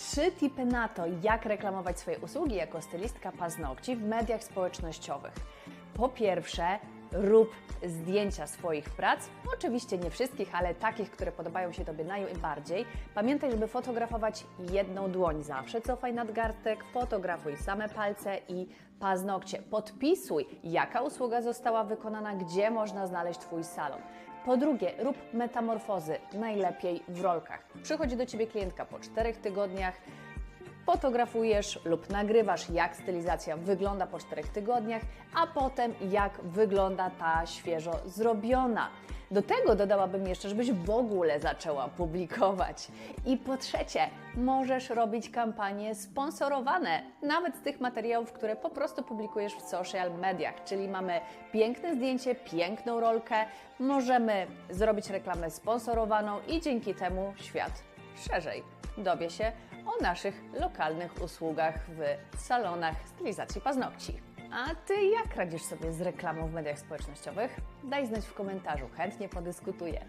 Trzy tipy na to, jak reklamować swoje usługi jako stylistka paznokci w mediach społecznościowych. Po pierwsze, rób zdjęcia swoich prac. Oczywiście nie wszystkich, ale takich, które podobają się Tobie najbardziej. Pamiętaj, żeby fotografować jedną dłoń zawsze. Cofaj nadgarstek, fotografuj same palce i paznokcie. Podpisuj, jaka usługa została wykonana, gdzie można znaleźć Twój salon. Po drugie, rób metamorfozy, najlepiej w rolkach. Przychodzi do Ciebie klientka po czterech tygodniach, fotografujesz lub nagrywasz, jak stylizacja wygląda po czterech tygodniach, a potem jak wygląda ta świeżo zrobiona. Do tego dodałabym jeszcze, żebyś w ogóle zaczęła publikować. I po trzecie, możesz robić kampanie sponsorowane, nawet z tych materiałów, które po prostu publikujesz w social mediach. Czyli mamy piękne zdjęcie, piękną rolkę, możemy zrobić reklamę sponsorowaną i dzięki temu świat szerzej dowie się o naszych lokalnych usługach w salonach stylizacji paznokci. A Ty jak radzisz sobie z reklamą w mediach społecznościowych? Daj znać w komentarzu, chętnie podyskutuję.